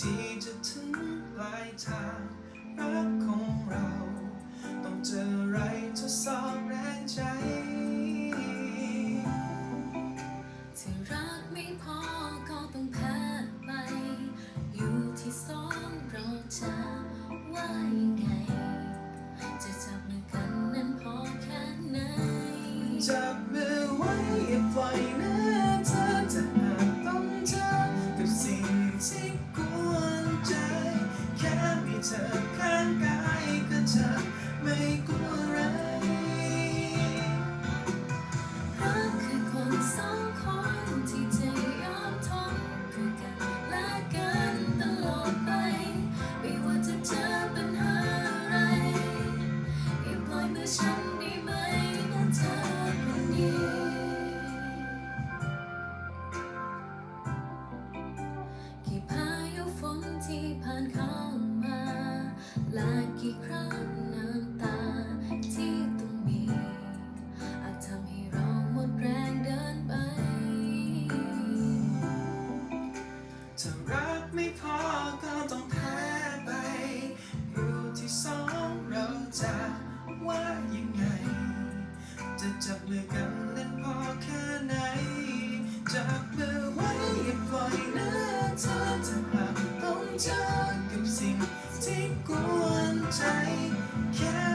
ที่จะถึงปลายทางรักของเรา ต้องเจออะไรทดสอบแรงใจที่รักไม่พอก็ต้องแพ้ไป อยู่ที่สองเราจะ เธอข้างกายก็จะไม่กลัวรัก ถ้ารักไม่พอก็ต้องแพ้ไป รู้ที่สองเราจะว่ายังไง จะจับมือกันนั้นพอแค่ไหน จับมือไว้อย่าปล่อยนะเธอจะาหากต้องเจอกับสิ่งที่กวนใจแค่